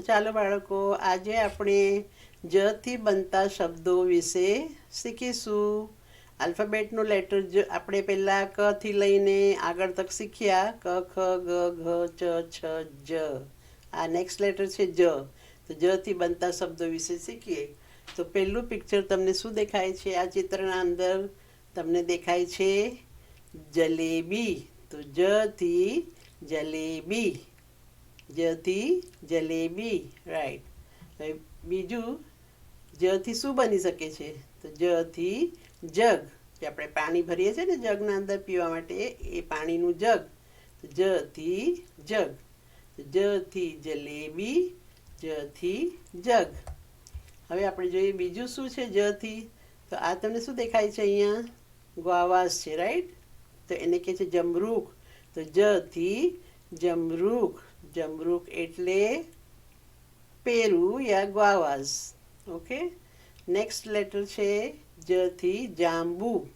ચાલો બાળકો, આજે આપણે જથી બનતા શબ્દો વિશે શીખીશું. આલ્ફાબેટનું લેટર જ આપણે પહેલાં ક થી લઈને આગળ તક શીખ્યા. ક, ખ, ગ, ઘ, ચ, છ, જ. આ નેક્સ્ટ લેટર છે જ. તો જથી બનતા શબ્દો વિશે શીખીએ. તો પહેલું પિક્ચર તમને શું દેખાય છે? આ ચિત્રના અંદર તમને દેખાય છે જલેબી. તો જથી જલેબી. જથી જલેબી રાઈટ હવે બીજું, જથી શું બની શકે છે? તો જથી જગ, જે આપણે પાણી ભરીએ છીએ ને જગના અંદર પીવા માટે, એ પાણીનું જગ. જથી જગ. જથી જલેબી, જથી જગ. હવે આપણે જોઈએ બીજું શું છે જથી? તો આ તમને શું દેખાય છે અહીંયા? ગ્વાવાસ છે રાઈટ તો એને કહે છે જમરૂખ. તો જથી જમરૂખ. જમરૂખ એટલે પેરુ યા ગ્વાવાઝ ઓકે? નેક્સ્ટ લેટર છે જથી જાંબુ.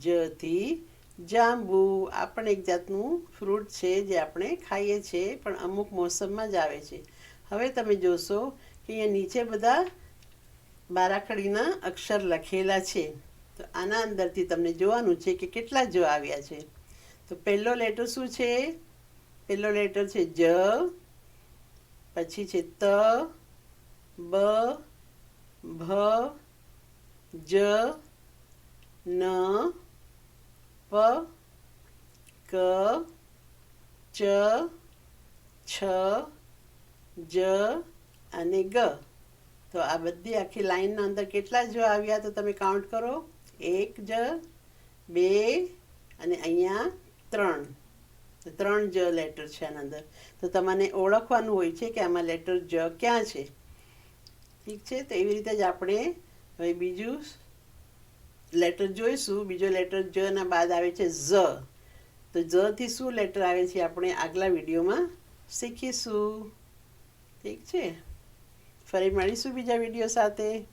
જથી જાંબુ. આ પણ એક જાતનું ફ્રૂટ છે જે આપણે ખાઈએ છીએ, પણ અમુક મોસમમાં જ આવે છે. હવે તમે જોશો કે અહીંયા નીચે બધા બારાખડીના અક્ષર લખેલા છે. તો આના અંદરથી તમને જોવાનું છે કે કેટલા જો આવ્યા છે. તો પહેલો લેટર શું છે? પહેલો લેટર છે જ, પછી છે ત, બ, ભ, જ, ન, પ, ક, ચ, છ, જ, અને ગ. તો આ બધી આખી લાઈનના અંદર કેટલા જ આવ્યા તો તમે કાઉન્ટ કરો. એક જ, બે, અને અહીંયા ત્રણ. ત્રણ જ લેટર છે આના અંદર. તો તમારે ઓળખવાનું હોય છે કે આમાં લેટર જ ક્યાં છે. ઠીક છે? તો એવી રીતે જ આપણે હવે બીજું લેટર જોઈશું. બીજો લેટર જ ના બાદ આવે છે ઝ. તો ઝથી શું લેટર આવે છે આપણે આગલા વિડીયોમાં શીખીશું. ઠીક છે? ફરી મળીશું બીજા વીડિયો સાથે.